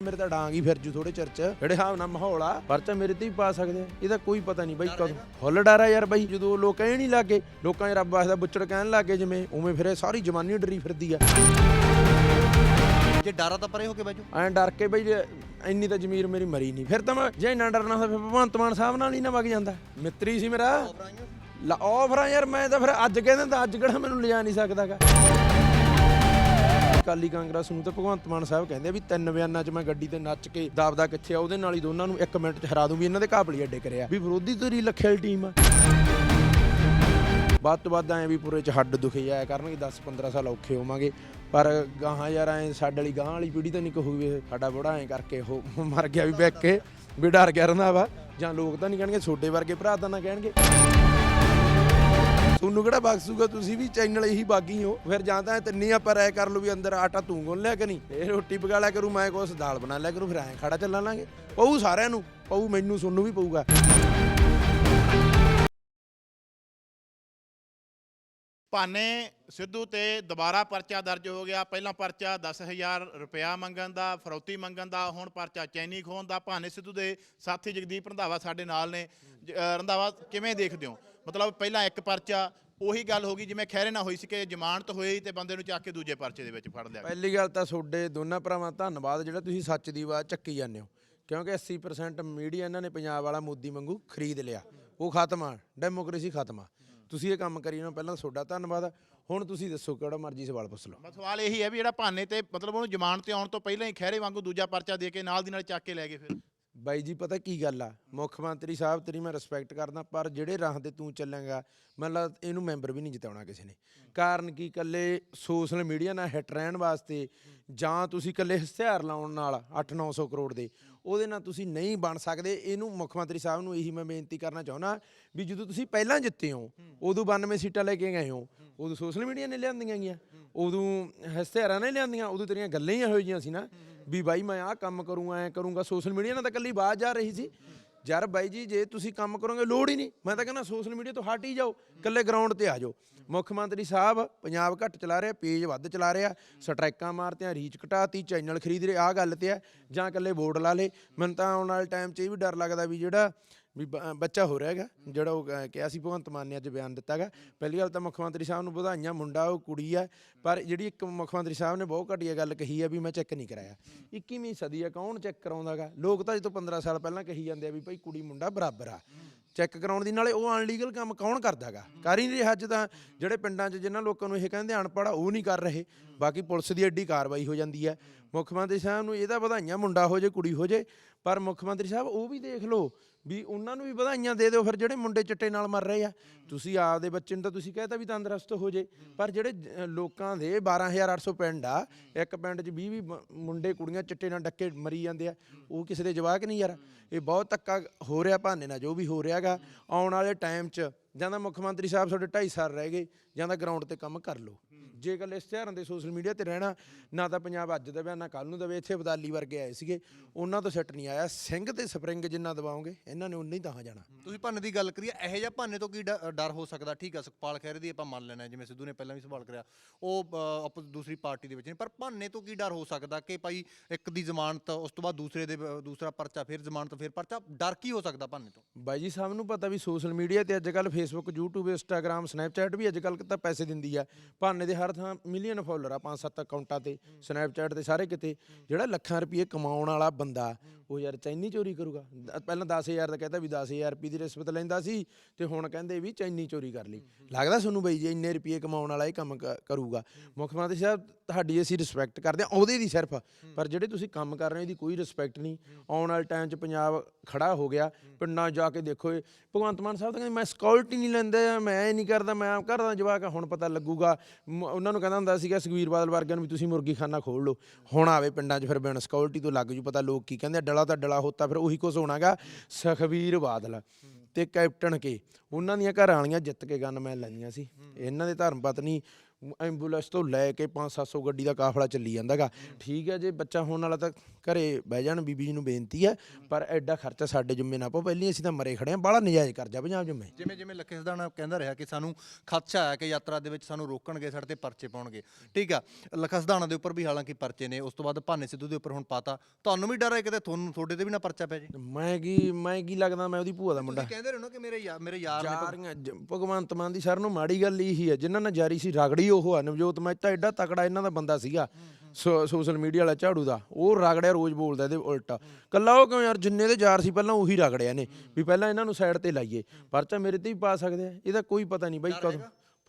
ਮੇਰੇ ਤਾਂ ਡਾਂਗ ਹੀ ਫਿਰ ਜੂ ਥੋੜੇ ਚਿਰ ਚ। ਜਿਹੜੇ ਹਾਵ ਨਾਲ ਮਾਹੌਲ ਆ ਪਰਚਾ ਮੇਰੇ ਤੇ ਵੀ ਪਾ ਸਕਦੇ ਆ। ਇਹਦਾ ਕੋਈ ਪਤਾ ਨਹੀਂ ਬਾਈ ਕਦੋਂ। ਫੁੱਲ ਡਰ ਆ ਯਾਰ ਬਾਈ ਜਦੋਂ ਲੋਕ ਕਹਿਣ ਨਹੀਂ ਲੱਗੇ ਲੋਕਾਂ 'ਚ ਰੱਬ ਵਾਸਦਾ ਬੁੱਚੜ ਕਹਿਣ ਲੱਗੇ ਜਿਵੇਂ ਉਵੇਂ ਫਿਰ ਇਹ ਸਾਰੀ ਜਵਾਨੀ ਡਰੀ ਫਿਰਦੀ ਆ। ਜੇ ਡਰਾ ਤਾਂ ਪਰੇ ਹੋ ਕੇ ਬੈਜੋ ਐਂ ਡਰ ਕੇ ਬਈ ਜੇ ਇੰਨੀ ਤਾਂ ਜ਼ਮੀਰ ਮੇਰੀ ਮਰੀ ਨਹੀਂ ਫਿਰ ਤਾਂ ਮੈਂ ਜੇ ਇੰਨਾ ਡਰਨਾ ਹੁੰਦਾ ਫਿਰ ਭਗਵੰਤ ਮਾਨ ਸਾਹਿਬ ਨਾਲ ਹੀ ਨਾ ਵਗ ਜਾਂਦਾ। ਮਿੱਤਰੀ ਸੀ ਮੇਰਾ। ਲਾ ਆਫਰਾਂ ਯਾਰ ਮੈਂ ਤਾਂ ਫਿਰ ਅੱਜ ਕਹਿੰਦਾ ਤਾਂ ਅੱਜ ਕਿਹੜਾ ਮੈਨੂੰ ਲਿਜਾ ਨਹੀਂ ਸਕਦਾਗਾ। ਅਕਾਲੀ ਕਾਂਗਰਸ ਨੂੰ ਤਾਂ ਭਗਵੰਤ ਮਾਨ ਸਾਹਿਬ ਕਹਿੰਦੇ ਆ ਵੀ ਤਿੰਨ ਬਿਆਨਾਂ 'ਚ ਮੈਂ ਗੱਡੀ ਤੇ ਨੱਚ ਕੇ ਦਾਬਦਾ ਕਿੱਥੇ ਆ, ਉਹਦੇ ਨਾਲ ਹੀ ਦੋਨਾਂ ਨੂੰ ਇੱਕ ਮਿੰਟ 'ਚ ਹਰਾ ਦੂੰ ਵੀ ਇਹਨਾਂ ਦੇ ਕਾਬਲੀ ਅੱਡੇ ਕਰਿਆ। ਵੀ ਵਿਰੋਧੀ ਧਿਰੀ ਲੱਖੇ ਟੀਮ ਆ। ਵੱਧ ਤੋਂ ਵੱਧ ਐ ਵੀ ਪੂਰੇ 'ਚ ਹੱਡ ਦੁਖੇ ਜਾਇਆ ਕਰਨਗੇ 10 15 ਸਾਲ ਔਖੇ ਹੋਵਾਂਗੇ। ਪਰ ਗਾਹਾਂ ਯਾਰ ਐ ਸਾਡੇ ਵਾਲੀ ਗਾਹਾਂ ਵਾਲੀ ਪੀੜ੍ਹੀ ਤਾਂ ਨਹੀਂ ਕਹੂਗੀ ਸਾਡਾ ਬੁੜਾ ਐ ਕਰਕੇ ਉਹ ਮਰ ਗਿਆ ਵੀ ਬੈਕ ਕੇ, ਵੀ ਡਰ ਗਿਆ ਰਹਿੰਦਾ ਵਾ ਜਾਂ ਲੋਕ ਤਾਂ ਨਹੀਂ ਕਹਿਣਗੇ, ਛੋਟੇ ਵਰਗੇ ਭਰਾ ਤਾਂ ਨਾ ਕਹਿਣਗੇ। ਤੁਹਾਨੂੰ ਕਿਹੜਾ ਬਖਸ਼ੂਗਾ ਤੁਸੀਂ ਵੀ ਚੈਨਲ ਇਹੀ ਬਾਗੀ ਹੋ। ਫਿਰ ਜਾਂ ਤਾਂ ਤਿੰਨੀ ਆਪਾਂ ਰਾਇ ਕਰ ਲਓ ਵੀ ਅੰਦਰ ਆਟਾ ਤੂੰ ਗੁੰਨ ਲਿਆ ਕਿ ਨਹੀਂ? ਇਹ ਰੋਟੀ ਪਕਾ ਲਿਆ ਕਰੂ, ਮੈਂ ਕੁਛ ਦਾਲ ਬਣਾ ਲਿਆ ਕਰੂ, ਫਿਰ ਐਂ ਖੜਾ ਚੱਲਾਂ ਲਾਂਗੇ। ਪਊ ਸਾਰਿਆਂ ਨੂੰ, ਪਊ ਮੈਨੂੰ ਸੁਣਨੂੰ ਵੀ ਪਊਗਾ। ਭਾਨੇ ਸਿੱਧੂ ਤੇ ਦੁਬਾਰਾ ਪਰਚਾ ਦਰਜ ਹੋ ਗਿਆ। ਪਹਿਲਾਂ ਪਰਚਾ 10000 ਰੁਪਇਆ ਮੰਗਣ ਦਾ, ਫਰੌਤੀ ਮੰਗਣ ਦਾ, ਹੁਣ ਪਰਚਾ ਚੈਨੀ ਖੋਣ ਦਾ। ਭਾਨੇ ਸਿੱਧੂ ਦੇ ਸਾਥੀ ਜਗਦੀਪ ਰੰਧਾਵਾ ਸਾਡੇ ਨਾਲ ਨੇ। ਜ- ਰੰਧਾਵਾ, ਕਿਵੇਂ ਦੇਖਦੇ ਹੋ? ਮਤਲਬ ਪਹਿਲਾਂ ਇੱਕ ਪਰਚਾ, ਉਹੀ ਗੱਲ ਹੋ ਗਈ ਜਿਵੇਂ ਖਹਿਰੇ ਨਾ ਹੋਈ ਸੀ ਕਿ ਜ਼ਮਾਨਤ ਹੋਈ ਤੇ ਬੰਦੇ ਨੂੰ ਚੱਕ ਕੇ ਦੂਜੇ ਪਰਚੇ ਦੇ ਵਿੱਚ ਫੜ ਲਿਆ। ਪਹਿਲੀ ਗੱਲ ਤਾਂ ਤੁਹਾਡੇ ਦੋਨਾਂ ਭਰਾਵਾਂ ਦਾ ਧੰਨਵਾਦ, ਜਿਹੜਾ ਤੁਸੀਂ ਸੱਚ ਦੀ ਆਵਾਜ਼ ਚੱਕੀ ਜਾਂਦੇ ਹੋ। ਕਿਉਂਕਿ 80% ਮੀਡੀਆ ਇਹਨਾਂ ਨੇ ਪੰਜਾਬ ਵਾਲਾ ਮੋਦੀ ਵਾਂਗੂ ਖਰੀਦ ਲਿਆ। ਉਹ ਖਤਮ ਆ ਡੈਮੋਕ੍ਰੇਸੀ ਖਤਮ ਆ। ਤੁਸੀਂ ਇਹ ਕੰਮ ਕਰੀ ਨਾ ਪਹਿਲਾਂ ਤੁਹਾਡਾ ਧੰਨਵਾਦ ਹੁਣ ਤੁਸੀਂ ਦੱਸੋ ਕਿਹੜਾ ਮਰਜ਼ੀ ਸਵਾਲ ਪੁੱਛ ਲਓ। ਸਵਾਲ ਇਹੀ ਹੈ ਵੀ ਜਿਹੜਾ ਭਾਨੇ ਤੇ ਮਤਲਬ ਉਹਨੂੰ ਜ਼ਮਾਨਤ ਤੇ ਆਉਣ ਤੋਂ ਪਹਿਲਾਂ ਹੀ ਖਹਿਰੇ ਵਾਂਗੂ ਦੂਜਾ ਪਰਚਾ ਦੇ ਕੇ ਨਾਲ ਦੀ ਨਾਲ ਚੱਕ ਕੇ ਲੈ ਗਏ ਫਿਰ। ਬਾਈ ਜੀ, ਪਤਾ ਕੀ ਗੱਲ ਆ? ਮੁੱਖ ਮੰਤਰੀ ਸਾਹਿਬ, ਤੇਰੀ ਮੈਂ ਰਿਸਪੈਕਟ ਕਰਦਾ, ਪਰ ਜਿਹੜੇ ਰਾਹ ਤੇ ਤੂੰ ਚੱਲੇਗਾ ਮਤਲਬ ਇਹਨੂੰ ਮੈਂਬਰ ਵੀ ਨਹੀਂ ਜਿਤਾਉਣਾ ਕਿਸੇ ਨੇ। ਕਾਰਨ ਕੀ? ਕੱਲੇ ਸੋਸ਼ਲ ਮੀਡੀਆ ਨਾਲ ਹਿੱਟ ਰਹਿਣ ਵਾਸਤੇ ਜਾਂ ਤੁਸੀਂ ਕੱਲੇ ਹਥਿਆਰ ਲਾਉਣ ਨਾਲ 8-900 ਕਰੋੜ ਦੇ, ਉਹਦੇ ਨਾਲ ਤੁਸੀਂ ਨਹੀਂ ਬਣ ਸਕਦੇ। ਇਹਨੂੰ ਮੁੱਖ ਮੰਤਰੀ ਸਾਹਿਬ ਨੂੰ ਇਹੀ ਮੈਂ ਬੇਨਤੀ ਕਰਨਾ ਚਾਹੁੰਦਾ ਵੀ ਜਦੋਂ ਤੁਸੀਂ ਪਹਿਲਾਂ ਜਿੱਤੇ ਹੋ, ਉਦੋਂ 92 ਸੀਟਾਂ ਲੈ ਕੇ ਗਏ ਹੋ, ਉਦੋਂ ਸੋਸ਼ਲ ਮੀਡੀਆ ਨੇ ਲਿਆਂਦੀਆਂ ਗਈਆਂ, ਉਦੋਂ ਹਥਿਆਰਾਂ ਨੇ ਲਿਆਂਦੀਆਂ, ਉਦੋਂ ਤੇਰੀਆਂ ਗੱਲਾਂ ਹੀ ਇਹੋ ਜਿਹੀਆਂ ਸੀ ਨਾ। ਵੀ ਬਾਈ ਮੈਂ ਆਹ ਕੰਮ ਕਰੂੰਗਾ ਐ ਕਰੂੰਗਾ ਸੋਸ਼ਲ ਮੀਡੀਆ ਨਾਲ ਤਾਂ ਕੱਲੀ ਬਾਤ ਜਾ ਰਹੀ ਸੀ। ਯਾਰ ਬਾਈ ਜੀ, ਜੇ ਤੁਸੀਂ ਕੰਮ ਕਰੋਗੇ, ਲੋੜ ਹੀ ਨਹੀਂ। ਮੈਂ ਤਾਂ ਕਹਿੰਦਾ ਸੋਸ਼ਲ ਮੀਡੀਆ ਤੋਂ ਹਟ ਹੀ ਜਾਓ, ਇਕੱਲੇ ਗਰਾਊਂਡ ਤੇ ਆ ਜਾਓ। ਮੁੱਖ ਮੰਤਰੀ ਸਾਹਿਬ ਪੰਜਾਬ ਘੱਟ ਚਲਾ ਰਿਹਾ ਪੇਜ ਵੱਧ ਚਲਾ ਰਿਹਾ ਸਟ੍ਰਾਈਕਾਂ ਮਾਰਤਿਆਂ ਰੀਚ ਘਟਾਤੀ ਚੈਨਲ ਖਰੀਦ ਰਹੇ ਆ ਗੱਲ ਤੇ ਆ ਜਾਂ ਇਕੱਲੇ ਵੋਟ ਲਾ ਲੇ। ਮੈਨੂੰ ਤਾਂ ਆਉਣ ਵਾਲੇ ਟਾਈਮ 'ਚ ਇਹ ਵੀ ਡਰ ਲੱਗਦਾ ਵੀ ਜਿਹੜਾ ਵੀ ਬ- ਬੱਚਾ ਹੋ ਰਿਹਾ ਹੈਗਾ, ਜਿਹੜਾ ਉਹ ਕ ਕਿਹਾ ਸੀ ਭਗਵੰਤ ਮਾਨ ਨੇ ਅੱਜ ਬਿਆਨ ਦਿੱਤਾ ਹੈਗਾ। ਪਹਿਲੀ ਗੱਲ ਤਾਂ ਮੁੱਖ ਮੰਤਰੀ ਸਾਹਿਬ ਨੂੰ ਵਧਾਈਆਂ, ਮੁੰਡਾ, ਉਹ ਕੁੜੀ ਹੈ, ਪਰ ਜਿਹੜੀ ਇੱਕ ਮੁੱਖ ਮੰਤਰੀ ਸਾਹਿਬ ਨੇ ਬਹੁਤ ਘਟੀਆ ਗੱਲ ਕਹੀ ਹੈ ਵੀ ਮੈਂ ਚੈੱਕ ਨਹੀਂ ਕਰਾਇਆ। 21ਵੀਂ ਸਦੀ ਆ ਕੌਣ ਚੈੱਕ ਕਰਾਉਂਦਾਗਾ ਲੋਕ ਤਾਂ ਅੱਜ ਤੋਂ 15 ਸਾਲ ਪਹਿਲਾਂ ਕਹੀ ਜਾਂਦੇ ਆ ਵੀ ਭਾਈ ਕੁੜੀ, ਮੁੰਡਾ ਬਰਾਬਰ ਆ। ਚੈੱਕ ਕਰਾਉਣ ਦੀ, ਨਾਲੇ ਉਹ ਅਨਲੀਗਲ ਕੰਮ ਕੌਣ ਕਰਦਾਗਾ ਕਰ ਹੀ ਨਹੀਂ ਰਿਹਾ ਅੱਜ ਤਾਂ, ਜਿਹੜੇ ਪਿੰਡਾਂ 'ਚ ਜਿਨ੍ਹਾਂ ਲੋਕਾਂ ਨੂੰ ਇਹ ਕਹਿੰਦੇ ਅਨਪੜ੍ਹ ਆ, ਉਹ ਨਹੀਂ ਕਰ ਰਹੇ। ਬਾਕੀ ਪੁਲਿਸ ਦੀ ਐਡੀ ਕਾਰਵਾਈ ਹੋ ਜਾਂਦੀ ਹੈ। ਮੁੱਖ ਮੰਤਰੀ ਸਾਹਿਬ ਨੂੰ ਇਹਦਾ ਵਧਾਈਆਂ, ਮੁੰਡਾ ਹੋ ਜੇ, ਕੁੜੀ ਹੋ ਜੇ, ਪਰ ਮੁੱਖ ਮੰਤਰੀ ਸਾਹਿਬ ਉਹ ਵੀ ਦੇਖ ਲਓ ਵੀ ਉਹਨਾਂ ਨੂੰ ਵੀ ਵਧਾਈਆਂ ਦੇ ਦਿਓ ਫਿਰ ਜਿਹੜੇ ਮੁੰਡੇ ਚਿੱਟੇ ਨਾਲ ਮਰ ਰਹੇ ਆ। ਤੁਸੀਂ ਆਪਦੇ ਬੱਚੇ ਨੂੰ ਤਾਂ ਤੁਸੀਂ ਕਹਿਤਾ ਵੀ ਤੰਦਰੁਸਤ ਹੋ ਜੇ, ਪਰ ਜਿਹੜੇ ਜ- ਲੋਕਾਂ ਦੇ 12800 ਪਿੰਡ ਆ, ਇੱਕ ਪਿੰਡ 'ਚ 20 20 ਮੁੰਡੇ ਕੁੜੀਆਂ ਚਿੱਟੇ ਨਾਲ ਡੱਕੇ ਮਰੀ ਜਾਂਦੇ ਆ, ਉਹ ਕਿਸੇ ਦੇ ਜਵਾਕ ਨਹੀਂ ਯਾਰ। ਇਹ ਬਹੁਤ ਧੱਕਾ ਹੋ ਰਿਹਾ ਭਾਨੇ ਨਾਲ ਜੋ ਵੀ ਹੋ ਰਿਹਾਗਾ, ਆਉਣ ਵਾਲੇ ਟਾਈਮ 'ਚ ਜਾਂ ਤਾਂ ਮੁੱਖ ਮੰਤਰੀ ਸਾਹਿਬ ਤੁਹਾਡੇ 2.5 ਸਾਲ ਰਹਿ ਗਏ ਜਾਂ ਤਾਂ ਗਰਾਊਂਡ ਤੇ ਕੰਮ ਕਰ ਲਓ। ਜੇ ਗੱਲ ਇਸ਼ਤਿਹਾਰਾਂ ਦੇ ਸੋਸ਼ਲ ਮੀਡੀਆ ਤੇ ਰਹਿਣਾ ਨਾ ਤਾਂ ਪੰਜਾਬ ਅੱਜ ਦਵੇ ਨਾ ਕੱਲ ਨੂੰ ਦਵੇ। ਇੱਥੇ ਬਦਾਲੀ ਵਰਗੇ ਆਏ ਸੀਗੇ। ਉਹਨਾਂ ਤੋਂ ਸੈੱਟ ਨਹੀਂ ਆਇਆ। ਸਿੰਘ ਤੇ ਸਪਰਿੰਗ ਜਿੰਨਾ ਦਬਾਓਗੇ ਇਹਨਾਂ ਨੇ ਉਨਾ ਹੀ ਤਾਂ ਜਾਣਾ। ਤੁਸੀਂ ਭਾਨੇ ਦੀ ਗੱਲ ਕਰੀਏ ਇਹੋ ਜਿਹਾ ਭਾਨੇ ਤੋਂ ਕੀ ਡ- ਡਰ ਹੋ ਸਕਦਾ? ਠੀਕ ਆ ਸੁਖਪਾਲ ਖਹਿਰੇ ਦੀ ਆਪਾਂ ਮੰਨ ਲੈਣਾ ਜਿਵੇਂ ਸਿੱਧੂ ਨੇ ਪਹਿਲਾਂ ਵੀ ਸਵਾਲ ਕਰਿਆ। ਉਹ ਅ, ਆਪ ਦੂਸਰੀ ਪਾਰਟੀ ਦੇ ਵਿੱਚ ਨੇ। ਪਰ ਭਾਨੇ ਤੋਂ ਕੀ ਡਰ ਹੋ ਸਕਦਾ ਕਿ ਭਾਈ ਇੱਕ ਦੀ ਜ਼ਮਾਨਤ ਉਸ ਤੋਂ ਬਾਅਦ ਦੂਸਰੇ ਦੇ ਦੂਸਰਾ ਪਰਚਾ ਫਿਰ ਜ਼ਮਾਨਤ ਫਿਰ ਪਰਚਾ? ਡਰ ਕੀ ਹੋ ਸਕਦਾ ਭਾਨੇ ਤੋਂ? ਬਾਈ ਜੀ ਸਭ ਨੂੰ ਪਤਾ ਵੀ ਸੋਸ਼ਲ ਮੀਡੀਆ ਤੇ ਅੱਜ ਕੱਲ ਫੇਸਬੁੱਕ YouTube ਇੰਸਟਾਗ੍ਰam ਸਨੈਪਚੈਟ ਵੀ ਅੱਜ ਕੱਲ ਤਾਂ ਪੈਸੇ ਦਿੰਦੀ ਆ। ਭਾਨੇ ਦੇ ਹਰ ਥਾਂ ਮਿਲੀਅਨ ਫਾਲੋਅਰ ਆ ਪੰਜ ਸੱਤ ਅਕਾਊਂਟਾਂ ਤੇ ਸਨੈਪਚੈਟ ਤੇ ਸਾਰੇ ਕਿਤੇ, ਜਿਹੜਾ ਲੱਖਾਂ ਰੁਪਏ ਕਮਾਉਣ ਵਾਲਾ ਬੰਦਾ ਉਹ ਯਾਰ ਚੈਨੀ ਚੋਰੀ ਕਰੂਗਾ। ਦ- ਪਹਿਲਾਂ 10000 ਦਾ ਕਹਿੰਦਾ ਵੀ 10000 ਰੁਪਏ ਦੀ ਰਿਸ਼ਵਤ ਲੈਂਦਾ ਸੀ ਤੇ ਹੁਣ ਕਹਿੰਦੇ ਵੀ ਚੈਨੀ ਚੋਰੀ ਕਰ ਲਈ। ਲੱਗਦਾ ਤੁਹਾਨੂੰ ਬਈ ਜੇ ਇੰਨੇ ਰੁਪਏ ਕਮਾਉਣ ਵਾਲਾ ਇਹ ਕੰਮ ਕ- ਕਰੂਗਾ। ਮੁੱਖ ਮੰਤਰੀ ਸਾਹਿਬ ਤੁਹਾਡੀ ਅਸੀਂ ਰਿਸਪੈਕਟ ਕਰਦੇ ਹਾਂ ਉਹਦੇ ਦੀ ਸਿਰਫ। ਪਰ ਜਿਹੜੇ ਤੁਸੀਂ ਕੰਮ ਕਰ ਰਹੇ ਹੋ ਇਹਦੀ ਕੋਈ ਰਿਸਪੈਕਟ ਨਹੀਂ। ਆਉਣ ਵਾਲੇ ਟਾਈਮ 'ਚ ਪੰਜਾਬ ਖੜਾ ਹੋ ਗਿਆ ਪਿੰਡਾਂ 'ਚ ਜਾ ਕੇ ਦੇਖੋ ਇਹ। ਭਗਵੰਤ ਮਾਨ ਸਾਹਿਬ ਤਾਂ ਕਹਿੰਦੇ ਮੈਂ ਸਿਕਿਉਰਿਟੀ ਨਹੀਂ ਲੈਂਦਾ ਮੈਂ ਇਹ ਨਹੀਂ ਕਰਦਾ ਮੈਂ ਆਪ ਕਰਦਾ ਜਵਾਕ। ਆ, ਹੁਣ ਪਤਾ ਲੱਗੂਗਾ ਮ- ਉਹਨਾਂ ਨੂੰ ਕਹਿੰਦਾ ਹੁੰਦਾ ਸੀਗਾ ਸੁਖਬੀਰ ਬਾਦਲ ਵਰਗਿਆਂ ਨੂੰ ਵੀ ਤੁਸੀਂ ਮੁਰਗੀ ਖਾਨਾ ਖੋਲ ਲਓ। ਹੁਣ ਆਵੇ ਪਿੰਡਾਂ 'ਚ ਫਿਰ ਬਿਨ ਸਿਕਿਉਰਿਟੀ ਤੋਂ ਲੱਗ ਜੂ ਪਤਾ ਲੋਕ ਕੀ ਕਹਿੰਦੇ ਆ, ਡਲਾ ਡਲਾ ਤਾਂ ਡਲਾ ਹੋਤਾ, ਫਿਰ ਉਹੀ ਕੁਝ ਹੋਣਾਗਾ। ਸੁਖਬੀਰ ਬਾਦਲ ਤੇ ਕੈਪਟਨ ਕੇ। ਉਹਨਾਂ ਦੀਆਂ ਘਰ ਵਾਲੀਆਂ ਜਿੱਤ ਕੇ ਗਨਮੈਨ ਲੈਂਦੀਆਂ ਸੀ। ਇਹਨਾਂ ਦੇ ਧਰਮ ਪਤਨੀ ਐਂਬੂਲੈਂਸ ਤੋਂ ਲੈ ਕੇ 5-700 ਗੱਡੀ ਦਾ ਕਾਫਲਾ ਚੱਲੀ ਜਾਂਦਾਗਾ। ਠੀਕ ਹੈ, ਜੇ ਬੱਚਾ ਹੋਣ ਵਾਲਾ ਤਾਂ ਘਰੇ ਬਹਿ ਜਾਣ ਬੀਬੀ ਜੀ ਨੂੰ ਬੇਨਤੀ ਹੈ ਪਰ ਐਡਾ ਖਰਚਾ ਸਾਡੇ ਜੁੰਮੇ ਨਾ ਪਾਓ। ਪਹਿਲੀ ਅਸੀਂ ਤਾਂ ਮਰੇ ਖੜੇ ਆ ਬੜਾ ਨਜਾਇਜ਼ ਕਰਜ਼ਾ ਪੰਜਾਬ ਜੁੰਮੇ। ਜਿਵੇਂ ਜਿਵੇਂ ਲੱਖੇ ਸਦਾਣਾ ਕਹਿੰਦਾ ਰਿਹਾ ਕਿ ਸਾਨੂੰ ਖਦਸ਼ਾ ਆਇਆ ਕਿ ਯਾਤਰਾ ਦੇ ਵਿੱਚ ਸਾਨੂੰ ਰੋਕਣਗੇ ਸਾਡੇ ਤੇ ਪਰਚੇ ਪਾਉਣਗੇ। ਠੀਕ ਆ ਲੱਖਾ ਸਦਾਣਾ ਦੇ ਉੱਪਰ ਵੀ ਹਾਲਾਂਕਿ ਪਰਚੇ ਨੇ ਉਸ ਤੋਂ ਬਾਅਦ ਭਾਨੇ ਸਿੱਧੂ ਦੇ ਉੱਪਰ ਹੁਣ ਪਾਤਾ। ਤੁਹਾਨੂੰ ਵੀ ਡਰ ਹੈ ਕਿਤੇ ਤੁਹਾਨੂੰ ਤੁਹਾਡੇ ਤੇ ਵੀ ਨਾ ਪਰਚਾ ਪੈ ਜੇ? ਮੈਂ ਕੀ ਮੈਂ ਕੀ ਲੱਗਦਾ ਮੈਂ ਉਹਦੀ ਭੂਆ ਦਾ ਮੁੰਡਾ। ਤੁਸੀਂ ਕਹਿੰਦੇ ਰਹੇ ਹੋ ਨਾ ਕਿ ਮੇਰੇ ਯਾਰ ਮੇਰੇ ਯਾਰ ਨੇ ਤਾਂ- ਜਾਰੀਆਂ ਜ- ਭਗਵੰਤ ਮਾਨ ਦੀ ਸਰ ਨੂੰ ਮਾੜੀ ਗੱਲ ਇਹੀ ਹੈ ਜਿਨ੍ਹਾਂ ਨਾਲ ਜਾਰੀ ਸੀ ਰਗੜੀ ਉਹ ਆ ਨਵਜੋਤ ਮਹਿਤਾ ਐਡਾ ਤਕੜਾ ਇਹਨਾਂ ਦਾ ਬੰਦਾ ਸੀਗਾ। ਸੋਸ਼ਲ ਮੀਡੀਆ ਵਾਲਾ ਝਾੜੂ ਦਾ ਉਹ ਰਗੜਿਆ ਰੋਜ਼ ਬੋਲਦਾ ਇਹਦੇ ਉਲਟਾ। ਕੱਲਾ ਉਹ ਕਿਉਂ ਯਾਰ ਜਿੰਨੇ ਦੇ ਜਾਰ ਸੀ ਪਹਿਲਾਂ ਉਹੀ ਰਗੜਿਆ ਨੇ ਵੀ ਪਹਿਲਾਂ ਇਹਨਾਂ ਨੂੰ ਸਾਈਡ ਤੇ ਲਾਈਏ। ਪਰਚਾ ਮੇਰੇ ਤੇ ਵੀ ਪਾ ਸਕਦੇ ਆ ਇਹਦਾ ਕੋਈ ਪਤਾ ਨਹੀਂ ਬਾਈ ਕਦੋਂ।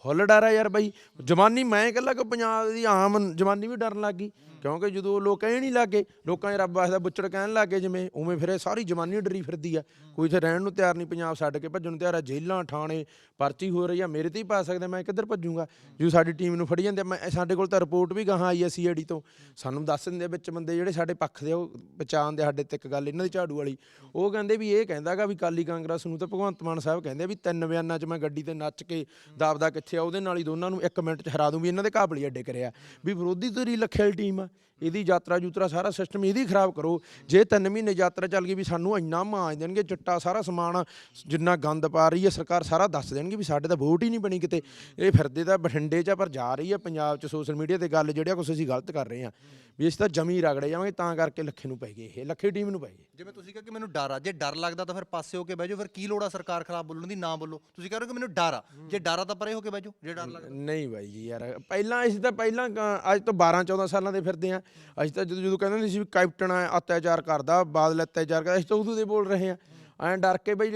ਫੁੱਲ ਡਰ ਆ ਯਾਰ ਬਾਈ। ਜਵਾਨੀ ਮੈਂ ਇਕੱਲਾ ਕਿ ਪੰਜਾਬ ਦੀ ਆਮ ਜਵਾਨੀ ਵੀ ਡਰਨ ਲੱਗ ਗਈ। ਕਿਉਂਕਿ ਜਦੋਂ ਲੋਕ ਕਹਿਣ ਨਹੀਂ ਲੱਗੇ ਲੋਕਾਂ 'ਚ ਰੱਬ ਵਾਸਦਾ ਬੁੱਚੜ ਕਹਿਣ ਲੱਗੇ ਜਿਵੇਂ ਉਵੇਂ ਫਿਰ ਇਹ ਸਾਰੀ ਜਵਾਨੀ ਡਰੀ ਫਿਰਦੀ ਆ। ਕੋਈ ਇੱਥੇ ਰਹਿਣ ਨੂੰ ਤਿਆਰ ਨਹੀਂ ਪੰਜਾਬ ਛੱਡ ਕੇ ਭੱਜਣ ਨੂੰ ਤਿਆਰ ਆ ਜੇਲ੍ਹਾਂ ਠਾਣੇ ਪਰਚੀ ਹੋ ਰਹੀ ਆ ਮੇਰੇ ਤੇ ਹੀ ਪਾ ਸਕਦੇ ਮੈਂ ਕਿੱਧਰ ਭੱਜੂਗਾ? ਜੋ ਸਾਡੀ ਟੀਮ ਨੂੰ ਫੜੀ ਜਾਂਦੇ ਆ, ਮੈਂ ਸਾਡੇ ਕੋਲ ਤਾਂ ਰਿਪੋਰਟ ਵੀ ਗਾਹਾਂ ਆਈ ਆ ਸੀਆਈਡੀ ਤੋਂ। ਸਾਨੂੰ ਦੱਸ ਦਿੰਦੇ ਆ ਵਿੱਚ ਬੰਦੇ ਜਿਹੜੇ ਸਾਡੇ ਪੱਖ ਦੇ ਉਹ ਬਚਾਉਂਦੇ ਸਾਡੇ ਤੇ ਇੱਕ ਗੱਲ ਇਹਨਾਂ ਦੀ ਝਾੜੂ ਵਾਲੀ। ਉਹ ਕਹਿੰਦੇ ਵੀ ਇਹ ਕਹਿੰਦਾਗਾ ਵੀ ਕਾਲੀ ਕਾਂਗਰਸ ਨੂੰ ਤਾਂ ਭਗਵੰਤ ਮਾਨ ਸਾਹਿਬ ਕਹਿੰਦੇ ਵੀ ਤਿੰਨ ਬਿਆਨਾਂ 'ਚ ਮੈਂ ਗੱਡੀ ਤੇ ਨੱਚ ਕੇ ਦਾਬਦਾ ਕਿੱਥੇ ਆ ਉਹਦੇ ਨਾਲ ਹੀ ਦੋਨਾਂ ਨੂੰ ਇੱਕ ਮਿੰਟ 'ਚ ਹਰਾ ਦੂੰ ਵੀ ਇਹਨਾਂ ਦੇ ਕਾਬਲੀ ਅੱਡੇ ਕਰਿਆ। ਵੀ ਵਿਰੋਧੀ ਧਿਰੀ ਲੱਖੇਲ ਟੀਮ ਆ। ਇਹਦੀ ਯਾਤਰਾ ਯੂਤਰਾ ਸਾਰਾ ਸਿਸਟਮ ਇਹਦੀ ਖਰਾਬ ਕਰੋ। ਜੇ ਤਿੰਨ ਮਹੀਨੇ ਯਾਤਰਾ ਚੱਲ ਗਈ ਵੀ ਸਾਨੂੰ ਇੰਨਾ ਮਾਂਜ ਦੇਣਗੇ ਚਿੱਟਾ ਸਾਰਾ ਸਮਾਨ ਜਿੰਨਾ ਗੰਦ ਪਾ ਰਹੀ ਹੈ ਸਰਕਾਰ ਸਾਰਾ ਦੱਸ ਦੇਣਗੇ ਵੀ ਸਾਡੇ ਤਾਂ ਵੋਟ ਹੀ ਨਹੀਂ ਬਣੀ ਕਿਤੇ। ਇਹ ਫਿਰਦੇ ਤਾਂ ਬਠਿੰਡੇ 'ਚ ਪਰ ਜਾ ਰਹੀ ਹੈ ਪੰਜਾਬ 'ਚ ਸੋਸ਼ਲ ਮੀਡੀਆ ਤੇ ਗੱਲ ਜਿਹੜਿਆ ਕੁਛ ਅਸੀਂ ਗਲਤ ਕਰ ਰਹੇ ਹਾਂ। ਵੀ ਅਸੀਂ ਤਾਂ ਜਮੀ ਰਗੜੇ ਜਾਵਾਂਗੇ ਤਾਂ ਕਰਕੇ ਲੱਖੇ ਨੂੰ ਪੈ ਗਏ ਇਹ ਲੱਖੇ ਟੀਮ ਨੂੰ ਪੈ ਗਏ। ਜਿਵੇਂ ਤੁਸੀਂ ਕਿਹਾ ਕਿ ਮੈਨੂੰ ਡਰ ਆ ਜੇ ਡਰ ਲੱਗਦਾ ਤਾਂ ਫਿਰ ਪਾਸੇ ਹੋ ਕੇ ਬਹਿ ਜਾਓ ਫਿਰ ਕੀ ਲੋੜ ਆ ਸਰਕਾਰ ਖਿਲਾਫ ਬੋਲਣ ਦੀ ਨਾ ਬੋਲੋ। ਤੁਸੀਂ ਕਹਿ ਰਹੇ ਹੋ ਕਿ ਮੈਨੂੰ ਡਰ ਆ ਜੇ ਡਰ ਆ ਤਾਂ ਪਰੇ ਹੋ ਕੇ ਬਹਿ ਜਾਓ ਜੇ ਡਰ ਲੱਗਦਾ। ਨਹੀਂ ਬਾਈ ਜੀ ਯਾਰ ਪਹਿਲਾਂ ਅਸੀਂ ਤਾਂ ਪਹਿਲਾਂ ਅੱਜ ਤੋਂ 12 14 ਸਾਲਾਂ ਦੇ ਫਿਰਦੇ ਆ ਅਸੀਂ ਤਾਂ ਜਦੋਂ ਜਦੋਂ ਕਹਿੰਦੇ ਹੁੰਦੇ ਸੀ ਵੀ ਕੈਪਟਨ ਆ ਅਤਿਆਚਾਰ ਕਰਦਾ ਬਾਦਲ ਅਤਿਆਚਾਰ ਕਰਦਾ ਅਸੀਂ ਤਾਂ ਉਦੋਂ ਦੇ ਬੋਲ ਰਹੇ ਆ ਐਂ ਡਰ ਕੇ ਬਈ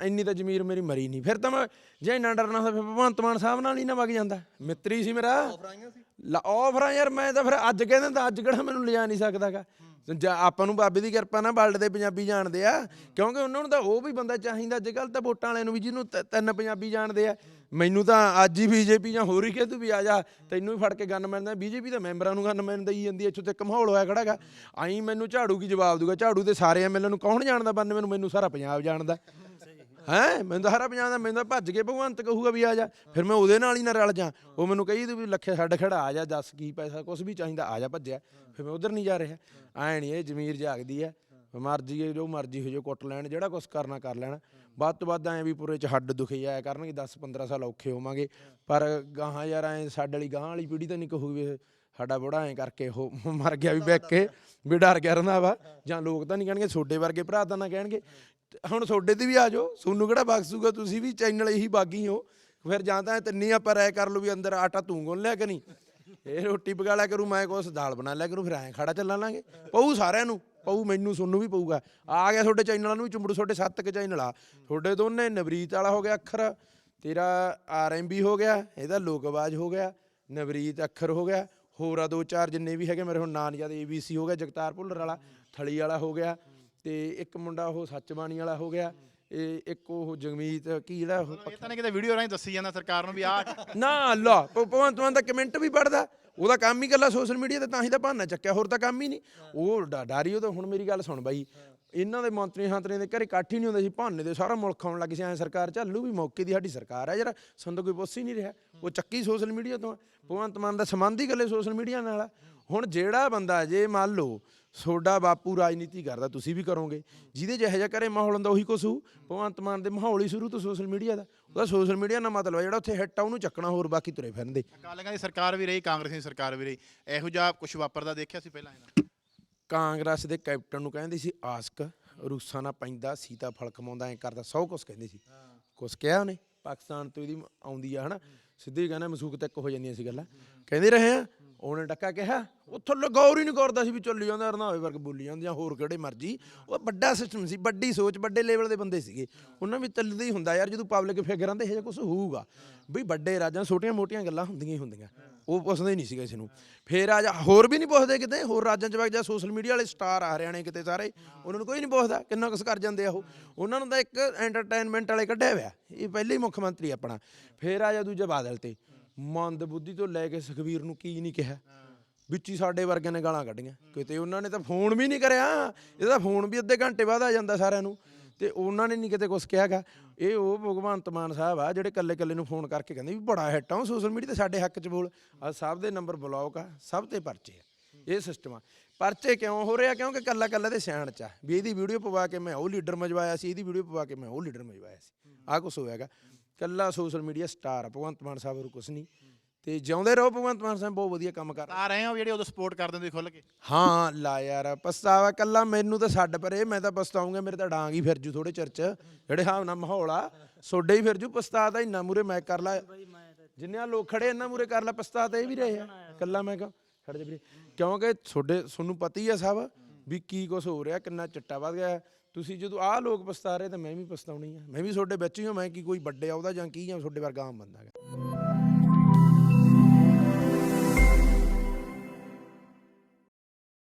ਇੰਨੀ ਤਾਂ ਜ਼ਮੀਰ ਮੇਰੀ ਮਰੀ ਨਹੀਂ। ਫਿਰ ਤਾਂ ਮੈਂ ਜੇ ਇੰਨਾ ਡਰਨਾ ਹੁੰਦਾ ਫਿਰ ਭਗਵੰਤ ਮਾਨ ਸਾਹਿਬ ਨਾਲ ਹੀ ਨਾ ਵਗ ਜਾਂਦਾ। ਮਿੱਤਰੀ ਸੀ ਮੇਰਾ। ਆਫਰਾਂ ਯਾਰ ਮੈਂ ਤਾਂ ਫਿਰ ਅੱਜ ਕਹਿੰਦਾ ਤਾਂ ਅੱਜ ਕਿਹੜਾ ਮੈਨੂੰ ਲਿਜਾ ਨਹੀਂ ਸਕਦਾਗਾ। ਆਪਾਂ ਨੂੰ ਬਾਬੇ ਦੀ ਕਿਰਪਾ ਨਾਲ ਵਰਲਡ ਦੇ ਪੰਜਾਬੀ ਜਾਣਦੇ ਆ। ਕਿਉਂਕਿ ਉਹਨਾਂ ਨੂੰ ਤਾਂ ਉਹ ਵੀ ਬੰਦਾ ਚਾਹੀਦਾ ਅੱਜ ਕੱਲ ਤਾਂ ਵੋਟਾਂ ਵਾਲਿਆਂ ਨੂੰ ਵੀ ਜਿਹਨੂੰ ਤ- ਤਿੰਨ ਪੰਜਾਬੀ ਜਾਣਦੇ ਆ। ਮੈਨੂੰ ਤਾਂ ਅੱਜ ਹੀ ਬੀਜੇਪੀ ਜਾਂ ਹੋਰ ਹੀ ਕਿ ਤੂੰ ਵੀ ਆ ਜਾ, ਤੈਨੂੰ ਵੀ ਫੜ ਕੇ ਗਨ ਮਿਲਦਾ, ਬੀਜੇਪੀ ਦੇ ਮੈਂਬਰਾਂ ਨੂੰ ਗਨ ਮਿਲਦਾ ਹੀ ਜਾਂਦੀ ਐ ਇੱਥੋਂ ਤੱਕ ਮਾਹੌਲ ਹੋਇਆ ਖੜਾਗਾ ਆਈ ਮੈਨੂੰ ਝਾੜੂ ਕੀ ਜਵਾਬ ਦੂਗਾ ਝਾੜੂ ਤੇ ਸਾਰੇ ਐਮਐਲਏ ਨੂੰ ਕੌਣ ਜਾਣਦਾ ਬੰਨ ਮੈਨੂੰ ਮੈਨੂੰ ਸਾਰਾ ਪੰਜਾਬ ਜਾਣਦਾ। ਹੈਂ? ਮੈਨੂੰ ਤਾਂ ਸਾਰਾ ਪੰਜਾਬ ਦਾ, ਮੈਨੂੰ ਤਾਂ ਭੱਜ ਕੇ ਭਗਵੰਤ ਕਹੂਗਾ ਵੀ ਆ ਜਾ। ਫਿਰ ਮੈਂ ਉਹਦੇ ਨਾਲ ਹੀ ਨਾ ਰਲ ਜਾ। ਉਹ ਮੈਨੂੰ ਕਹੀ ਤੂੰ ਵੀ ਲੱਖੇ ਛੱਡ ਖੜਾ, ਆ ਜਾ, ਦੱਸ ਕੀ ਪੈਸਾ ਕੁਝ ਵੀ ਚਾਹੀਦਾ, ਆ ਜਾ ਭੱਜਿਆ। ਫਿਰ ਮੈਂ ਉਧਰ ਨਹੀਂ ਜਾ ਰਿਹਾ। ਐ ਨਹੀਂ ਇਹ ਜ਼ਮੀਰ ਜਾਗਦੀ ਹੈ। ਮਰਜ਼ੀ ਹੈ ਜੋ ਮਰਜ਼ੀ ਹੋ ਜਾਓ, ਕੁੱਟ ਲੈਣ, ਜਿਹੜਾ ਕੁਝ ਕਰਨਾ ਕਰ ਲੈਣ। ਵੱਧ ਤੋਂ ਵੱਧ ਐ ਵੀ ਪੂਰੇ ਚ ਹੱਡ ਦੁਖੀ ਆਇਆ ਕਰਨਗੇ 10 15 ਸਾਲ ਔਖੇ ਹੋਵਾਂਗੇ। ਪਰ ਗਾਹਾਂ ਯਾਰ ਐ ਸਾਡੇ ਵਾਲੀ ਗਾਹਾਂ ਵਾਲੀ ਪੀੜ੍ਹੀ ਤਾਂ ਨਹੀਂ ਕਹੂਗੀ ਸਾਡਾ ਬੁੜਾ ਐ ਕਰਕੇ ਉਹ ਮਰ ਗਿਆ ਵੀ ਬੈਕ ਕੇ, ਵੀ ਡਰ ਗਿਆ ਰਹਿੰਦਾ ਵਾ। ਜਾਂ ਲੋਕ ਤਾਂ ਨਹੀਂ ਕਹਿਣਗੇ, ਛੋਡੇ ਵਰਗੇ ਭਰਾ ਤਾਂ ਨਾ ਕਹਿਣਗੇ। ਹੁਣ ਤੁਹਾਡੇ ਤੇ ਵੀ ਆ ਜਾਓ, ਸੋਨੂੰ ਕਿਹੜਾ ਬਖਸ਼ੂਗਾ ਤੁਸੀਂ ਵੀ ਚੈਨਲ ਇਹੀ ਬਾਗੀ ਹੋ। ਫਿਰ ਜਾਂ ਤਾਂ ਤਿੰਨੀ ਆਪਾਂ ਰਾਇ ਕਰ ਲਓ ਵੀ ਅੰਦਰ ਆਟਾ ਤੂੰ ਗੁੰਨ ਲਿਆ ਕਿ ਨਹੀਂ? ਇਹ ਰੋਟੀ ਪਕਾ ਲਿਆ ਕਰੂ, ਮੈਂ ਕੁਛ ਦਾਲ ਬਣਾ ਲਿਆ ਕਰੂ, ਫਿਰ ਐਂ ਖੜਾ ਚੱਲਾਂ ਲਾਂਗੇ। ਪਊ ਸਾਰਿਆਂ ਨੂੰ, ਪਊ ਮੈਨੂੰ, ਸੋਨੂੰ ਵੀ ਪਊਗਾ। ਆ ਗਿਆ ਤੁਹਾਡੇ ਚੈਨਲਾਂ ਨੂੰ ਵੀ ਚੁੰਬੜੂ, ਤੁਹਾਡੇ ਸੱਤ ਕ ਚੈਨਲ ਆ। ਤੁਹਾਡੇ ਦੋਨੇ ਨਵਰੀਤ ਵਾਲਾ ਹੋ ਗਿਆ ਅੱਖਰ, ਤੇਰਾ ਆਰਐਮਬੀ ਹੋ ਗਿਆ, ਇਹਦਾ ਲੋਕ ਆਵਾਜ਼ ਹੋ ਗਿਆ, ਨਵਰੀਤ ਅੱਖਰ ਹੋ ਗਿਆ, ਹੋਰ ਆ ਦੋ ਚਾਰ ਜਿੰਨੇ ਵੀ ਹੈਗੇ ਮੇਰੇ ਹੁਣ ਨਾਂ ਨਹੀਂ ਯਾਦ ਏਬੀਸੀ ਹੋ ਗਿਆ, ਜਗਤਾਰ ਭੁੱਲਰ ਵਾਲਾ, ਥਲੀ ਵਾਲਾ ਹੋ ਗਿਆ, ਤੇ ਇੱਕ ਮੁੰਡਾ ਉਹ ਸੱਚਬਾਣੀ ਵਾਲਾ ਹੋ ਗਿਆ ਇਹ ਇੱਕ ਉਹ ਜਗਮੀਤ ਕੀ ਜਿਹੜਾ ਉਹ ਇਹ ਤਾਂ ਨਹੀਂ ਕਿਤੇ ਵੀਡੀਓ ਰਾਹੀਂ ਦੱਸੀ ਜਾਂਦਾ ਸਰਕਾਰ ਨੂੰ ਵੀ ਆ ਨਾ ਅੱਲਾ ਭਗਵੰਤ ਮਾਨ ਦਾ ਕਮੈਂਟ ਵੀ ਪੜਦਾ ਉਹਦਾ ਕੰਮ ਹੀ ਗੱਲਾਂ ਸੋਸ਼ਲ ਮੀਡੀਆ ਤੇ ਤਾਂ ਹੀ ਤਾਂ ਬਹਾਨਾ ਚੱਕਿਆ ਹੋਰ ਤਾਂ ਕੰਮ ਹੀ ਨਹੀਂ। ਉਹ ਡਾਰੀ ਉਹ ਤਾਂ ਹੁਣ ਮੇਰੀ ਗੱਲ ਸੁਣ ਬਾਈ। ਇਹਨਾਂ ਦੇ ਮੰਤਰੀ ਹਾਂਤਰੀਆਂ ਦੇ ਘਰੇ ਇਕੱਠ ਹੀ ਨਹੀਂ ਹੁੰਦੇ ਸੀ ਬਹਾਨੇ ਦੇ ਸਾਰਾ ਮੁਲਕ ਆਉਣ ਲੱਗ ਸੀ ਐ ਸਰਕਾਰ ਚੱਲੂ ਵੀ ਮੌਕੇ ਦੀ ਸਾਡੀ ਸਰਕਾਰ ਹੈ ਜਰਾ ਸਾਨੂੰ ਤਾਂ ਕੋਈ ਪੁੱਛ ਹੀ ਨਹੀਂ ਰਿਹਾ। ਉਹ ਚੱਕੀ ਸੋਸ਼ਲ ਮੀਡੀਆ ਤੋਂ ਆ। ਭਗਵੰਤ ਮਾਨ ਦਾ ਸੰਬੰਧ ਹੀ ਗੱਲੇ ਸੋਸ਼ਲ ਮੀਡੀਆ ਨਾਲ ਆ। ਹੁਣ ਜਿਹੜਾ ਬੰਦਾ ਜੇ ਮੰਨ ਲਓ ਤੁਹਾਡਾ ਬਾਪੂ ਰਾਜਨੀਤੀ ਕਰਦਾ ਤੁਸੀਂ ਵੀ ਕਰੋਗੇ। ਜਿਹਦੇ ਜਿਹੋ ਜਿਹਾ ਘਰੇ ਮਾਹੌਲ ਹੁੰਦਾ ਉਹੀ ਹੋਊ। ਭਗਵੰਤ ਮਾਨ ਦੇ ਮਾਹੌਲ ਹੀ ਸ਼ੁਰੂ ਤੋਂ ਸੋਸ਼ਲ ਮੀਡੀਆ ਦਾ। ਉਹਦਾ ਸੋਸ਼ਲ ਮੀਡੀਆ ਨਾਲ ਮਤਲਬ ਹੈ ਜਿਹੜਾ ਉੱਥੇ ਹਿੱਟ ਆ ਉਹਨੂੰ ਚੱਕਣਾ ਹੋਰ ਬਾਕੀ ਤੁਰੇ ਫਿਰਨਦੇ। ਅਕਾਲੀਆਂ ਦੀ ਸਰਕਾਰ ਵੀ ਰਹੀ ਕਾਂਗਰਸ ਦੀ ਸਰਕਾਰ ਵੀ ਰਹੀ। ਇਹੋ ਜਿਹਾ ਕੁਝ ਵਾਪਰਦਾ ਦੇਖਿਆ ਸੀ ਪਹਿਲਾਂ ਇਹਨਾਂ ਕਾਂਗਰਸ ਦੇ ਕੈਪਟਨ ਨੂੰ ਕਹਿੰਦੇ ਸੀ ਆਸਕ ਰੂਸਾਂ ਨਾਲ ਪੈਂਦਾ ਸੀਤਾ ਫਲ ਕਮਾਉਂਦਾ ਐ ਕਰਦਾ। ਸੌ ਕੁਛ ਕਹਿੰਦੇ ਸੀ। ਕੁਛ ਕਿਹਾ ਉਹਨੇ। ਪਾਕਿਸਤਾਨ ਤੋਂ ਇਹਦੀ ਆਉਂਦੀ ਆ ਹਨਾ। ਸਿੱਧੀ ਕਹਿੰਦਾ ਮਸੂਕ ਤੱਕ ਹੋ ਜਾਂਦੀਆਂ ਸੀ ਗੱਲਾਂ। ਕਹਿੰਦੇ ਰਹੇ ਆ ਉਹਨੇ ਡੱਕਾ ਕਿਹਾ, ਉੱਥੋਂ ਲਗੌਰ ਹੀ ਨਹੀਂ ਕਰਦਾ ਸੀ ਵੀ ਚੱਲੀ ਜਾਂਦਾ ਰਨਾਵੇ ਵਰਗ ਬੋਲੀ ਜਾਂਦੀਆਂ, ਹੋਰ ਕਿਹੜੇ ਮਰਜ਼ੀ। ਉਹ ਵੱਡਾ ਸਿਸਟਮ ਸੀ, ਵੱਡੀ ਸੋਚ, ਵੱਡੇ ਲੈਵਲ ਦੇ ਬੰਦੇ ਸੀਗੇ। ਉਹਨਾਂ ਵੀ ਚੱਲਦਾ ਹੀ ਹੁੰਦਾ ਯਾਰ, ਜਦੋਂ ਪਬਲਿਕ ਫਿਗਰਾਂ ਤੇ ਇਹ ਜਿਹਾ ਕੁਝ ਹੋਊਗਾ। ਵੀ ਵੱਡੇ ਰਾਜਾਂ, ਛੋਟੀਆਂ ਮੋਟੀਆਂ ਗੱਲਾਂ ਹੁੰਦੀਆਂ ਹੀ ਹੁੰਦੀਆਂ। ਉਹ ਪੁੱਛਦੇ ਹੀ ਨਹੀਂ ਸੀ ਕਿਸੇ ਨੂੰ। ਫੇਰ ਆ ਜਾ ਹੋਰ ਵੀ ਨਹੀਂ ਪੁੱਛਦੇ ਕਿਤੇ, ਹੋਰ ਰਾਜਾਂ 'ਚ ਵਗ ਜਾ ਸੋਸ਼ਲ ਮੀਡੀਆ ਵਾਲੇ ਸਟਾਰ ਆ ਹਰਿਆਣੇ ਕਿਤੇ ਸਾਰੇ, ਉਹਨਾਂ ਨੂੰ ਕੋਈ ਨਹੀਂ ਪੁੱਛਦਾ ਕਿੰਨਾ ਕੁਛ ਕਰ ਜਾਂਦੇ ਆ ਉਹ। ਉਹਨਾਂ ਨੂੰ ਤਾਂ ਇੱਕ ਐਂਟਰਟੇਨਮੈਂਟ ਵਾਲੇ ਕੱਢਿਆ ਹੋਇਆ। ਇਹ ਪਹਿਲੇ ਹੀ ਮੁੱਖ ਮੰਤਰੀ ਆਪਣਾ। ਫੇਰ ਆ ਜਾ ਦੂਜੇ ਬਾਦਲ ਤੇ। ਮੰਦ ਬੁੱਧੀ ਤੋਂ ਲੈ ਕੇ ਸੁਖਵੀਰ ਨੂੰ ਕੀ ਨਹੀਂ ਕਿਹਾ? ਵਿੱਚ ਹੀ ਸਾਡੇ ਵਰਗਿਆਂ ਨੇ ਗਾਲਾਂ ਕੱਢੀਆਂ। ਕਿਤੇ ਉਹਨਾਂ ਨੇ ਤਾਂ ਫੋਨ ਵੀ ਨਹੀਂ ਕਰਿਆ। ਇਹਦਾ ਫੋਨ ਵੀ ਅੱਧੇ ਘੰਟੇ ਬਾਅਦ ਆ ਜਾਂਦਾ ਸਾਰਿਆਂ ਨੂੰ। ਤੇ ਉਹਨਾਂ ਨੇ ਨਹੀਂ ਕਿਤੇ ਕੁਝ ਕਿਹਾਗਾ। ਇਹ ਉਹ ਭਗਵੰਤ ਮਾਨ ਸਾਹਿਬ ਆ, ਜਿਹੜੇ ਕੱਲੇ ਕੱਲੇ ਨੂੰ ਫੋਨ ਕਰਕੇ ਕਹਿੰਦੇ ਵੀ ਬੜਾ ਹਿੱਟ ਆ। ਸੋਸ਼ਲ ਮੀਡੀਆ ਤੇ ਸਾਡੇ ਹੱਕ 'ਚ ਬੋਲ। ਆ ਸਭ ਦੇ ਨੰਬਰ ਬਲੌਕ ਆ, ਸਭ ਤੇ ਪਰਚੇ ਆ। ਇਹ ਸਿਸਟਮ ਆ। ਪਰਚੇ ਕਿਉਂ ਹੋ ਰਿਹਾ ਕਿਉਂਕਿ ਕੱਲਾ ਕੱਲਾ ਦੇ ਸਿਆਣ ਚ ਆ। ਵੀ ਇਹਦੀ ਵੀਡੀਓ ਪਵਾ ਕੇ ਮੈਂ ਉਹ ਲੀਡਰ ਮਜਵਾਇਆ ਸੀ, ਇਹਦੀ ਵੀਡੀਓ ਪਵਾ ਕੇ ਮੈਂ ਉਹ ਲੀਡਰ ਮਜਵਾਇਆ ਸੀ। ਆਹ ਕੁਛ ਹੋਇਆਗਾ। ਕੱਲਾ social media star Bhagwant Mann Sahib ਹੋਰ ਕੁਛ ਨਹੀਂ। ਤੇ ਜਿਉਂਦੇ ਰਹੋ ਭਗਵੰਤ ਮਾਨ ਸਾਹਿਬ ਬਹੁਤ ਵਧੀਆ ਕੰਮ ਕਰ ਆ ਰਹੇ ਹੋ ਜਿਹੜੇ ਉਦੋਂ ਸਪੋਰਟ ਕਰ ਦਿੰਦੇ ਖੁੱਲ ਕੇ? ਹਾਂ ਲਾ ਯਾਰ ਪਛਤਾਵਾ ਕੱਲਾ ਮੈਨੂੰ ਤਾਂ ਛੱਡ ਪਰੇ ਮੈਂ ਤਾਂ ਪਛਤਾਉਂਗਾ ਮੇਰੇ ਤਾਂ ਡਾਂਗ ਹੀ ਫਿਰ ਜੂ ਥੋੜੇ ਚਿਰ ਚ। ਜਿਹੜੇ ਹਾਵ ਨਾਲ ਮਾਹੌਲ ਆ ਸੋਡੇ ਹੀ ਫਿਰ ਜੂ ਪਛਤਾ ਤਾਂ ਇੰਨਾ ਮੂਰੇ ਮੈਂ ਕਰ ਲਾ। ਜਿੰਨੇ ਆ ਲੋਕ ਖੜੇ ਇੰਨਾ ਮੂਰੇ ਕਰ ਲਾ ਪਛਤਾ ਤਾਂ ਇਹ ਵੀ ਰਹੇ ਆ। ਕੱਲਾ ਮੈਂ ਕਹਾਂ ਖੜ ਜਾ ਵੀਰੇ। ਕਿਉਂਕਿ ਤੁਹਾਡੇ ਤੁਹਾਨੂੰ ਪਤਾ ਹੀ ਆ ਸਭ ਵੀ ਕੀ ਕੁਝ ਹੋ ਰਿਹਾ ਕਿੰਨਾ ਚਿੱਟਾ ਵੱਧ ਗਿਆ। ਤੁਸੀਂ ਜਦੋਂ ਆਹ ਲੋਕ ਪਛਤਾ ਰਹੇ ਤਾਂ ਮੈਂ ਵੀ ਪਛਤਾਉਣੀ ਆ। ਮੈਂ ਵੀ ਤੁਹਾਡੇ ਵਿੱਚ ਹੀ ਹਾਂ, ਮੈਂ ਕੀ ਕੋਈ ਵੱਡੇ ਆਉਦਾ ਜਾਂ ਕੀ ਜਾਂ ਤੁਹਾਡੇ ਵਰਗਾ ਆਮ ਬੰਦਾ ਹੈਗਾ।